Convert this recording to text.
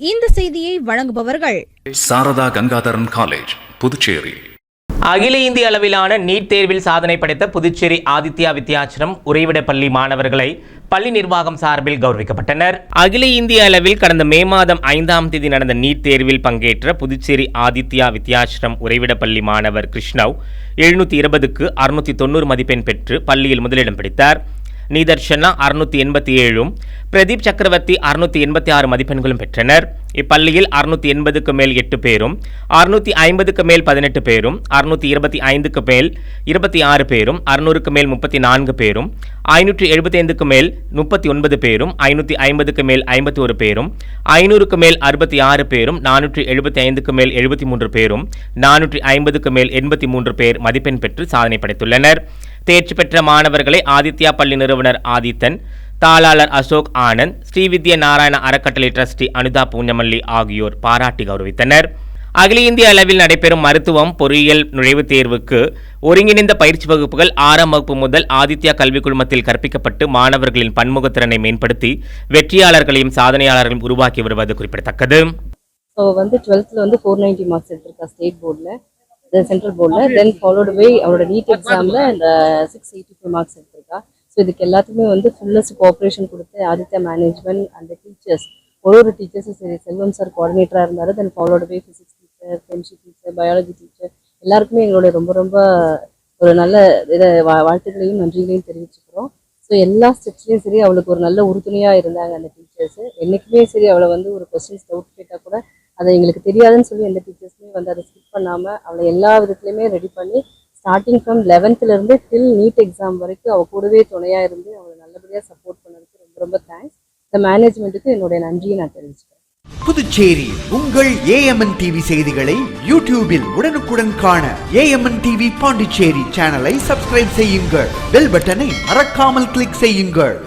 இந்த செய்தியை வழங்குபவர்கள் சாரதா கங்காதரன் காலேஜ் புதுச்சேரி. அகில இந்திய அளவிலான நீட் தேர்வில் சாதனை படைத்த புதுச்சேரி ஆதித்யா வித்யாச்சிரம் உறைவிட பள்ளி மாணவர்களை பள்ளி நிர்வாகம் சார்பில் கௌரவிக்கப்பட்டனர். அகில இந்திய அளவில் கடந்த மே மாதம் ஐந்தாம் தேதி நடந்த நீட் தேர்வில் பங்கேற்ற புதுச்சேரி ஆதித்யா வித்யாசிரம் உறைவிட பள்ளி மாணவர் கிருஷ்ணவ் எழுநூற்றி இருபதுக்கு அறுநூற்றி தொண்ணூறு மதிப்பெண் பெற்று பள்ளியில் முதலிடம் பிடித்தார். நீதர்ஷனா அறுநூற்றி எண்பத்தி ஏழும் பிரதீப் சக்கரவர்த்தி அறுநூற்றி எண்பத்தி ஆறு மதிப்பெண்களும் பெற்றனர். இப்பள்ளியில் அறுநூற்றி எண்பதுக்கு மேல் எட்டு பேரும் அறுநூற்றி ஐம்பதுக்கு மேல் பதினெட்டு பேரும் அறுநூற்றி இருபத்தி ஐந்துக்கு மேல் இருபத்தி ஆறு பேரும் அறுநூறுக்கு மேல் முப்பத்தி நான்கு பேரும் ஐநூற்றி எழுபத்தைந்துக்கு மேல் முப்பத்தி ஒன்பது பேரும் ஐநூற்றி ஐம்பதுக்கு மேல் ஐம்பத்தி ஒரு பேரும் ஐநூறுக்கு மேல் அறுபத்தி ஆறு பேரும் நானூற்றி எழுபத்தி ஐந்துக்கு மேல் எழுபத்தி மூன்று பேரும் நானூற்றி ஐம்பதுக்கு மேல் எண்பத்தி மூன்று பேர் மதிப்பெண் பெற்று சாதனை படைத்துள்ளனர். தேர்ச்சி பெற்ற மாணவர்களை ஆதித்யா பள்ளி நிறுவனர் ஆதித்தன் தாளாளர் அசோக் ஆனந்த் ஸ்ரீவித்ய நாராயண அறக்கட்டளை டிரஸ்டி அனுதா பூஞ்சமல்லி ஆகியோர் பாராட்டி கௌரவித்தனர். அகில இந்திய அளவில் நடைபெறும் மருத்துவம் பொறியியல் நுழைவுத் தேர்வுக்கு ஒருங்கிணைந்த பயிற்சி வகுப்புகள் ஆறாம் வகுப்பு முதல் ஆதித்யா கல்விக் குழுமத்தில் கற்பிக்கப்பட்டு மாணவர்களின் பன்முகத்திறனை மேம்படுத்தி வெற்றியாளர்களையும் சாதனையாளர்களையும் உருவாக்கி வருவது குறிப்பிடத்தக்கது. வந்து டுவெல்த்தில் வந்து ஃபோர் நைன்டி மார்க்ஸ் எடுத்திருக்கா ஸ்டேட் போர்டில் சென்ட்ரல் போர்டில் தென் ஃபாலோடு பை அவரோட நீட் எக்ஸாமில் இந்த சிக்ஸ் எயிட்டி ஃபைவ் மார்க்ஸ் எடுத்திருக்கா. ஸோ இதுக்கு எல்லாத்துக்குமே வந்து ஃபுல்லஸ்ட் கோஆப்ரேஷன் கொடுத்து ஆதித்யா மேனேஜ்மெண்ட் அண்ட் டீச்சர்ஸ் ஒரு ஒரு டீச்சர்ஸும் சரி செல்வம் சார் கோஆர்டினேட்டராக இருந்தாரு then followed by physics teacher chemistry teacher biology teacher எல்லாருக்குமே எங்களுடைய ரொம்ப ரொம்ப ஒரு நல்ல இதை வாழ்த்துக்களையும் நன்றிகளையும் தெரிவிச்சுக்கிறோம். ஸோ எல்லா ஸ்டெப்ஸ்லையும் சரி அவளுக்கு ஒரு நல்ல உறுதுணையாக இருந்தாங்க அந்த டீச்சர்ஸ் என்றைக்குமே சரி அவளை வந்து ஒரு கொஸ்டின்ஸ் டவுட் கேட்டால் கூட அதை எங்களுக்கு தெரியாதுன்னு சொல்லி எந்த டீச்சர்ஸுமே வந்து அதை ஸ்கிப் பண்ணாமல் அவளை எல்லா விதத்துலையுமே ரெடி பண்ணி ஸ்டார்டிங் ஃப்ரம் லெவன்த்துலேருந்து டில் நீட் எக்ஸாம் வரைக்கும் அவள் கூடவே துணையாக இருந்து அவளை நல்லபடியாக சப்போர்ட் பண்ணதுக்கு ரொம்ப ரொம்ப தேங்க்ஸ் இந்த மேனேஜ்மெண்ட்டுக்கு என்னுடைய நன்றியை நான் தெரிவிச்சுக்கிறேன். புதுச்சேரி உங்கள் ஏஎம்என் டிவி செய்திகளை யூடியூபில் உடனுக்குடன் காண ஏஎம்என் டிவி பாண்டிச்சேரி சேனலை சப்ஸ்கிரைப் செய்யுங்கள். பெல் பட்டனை மறக்காமல் கிளிக் செய்யுங்கள்.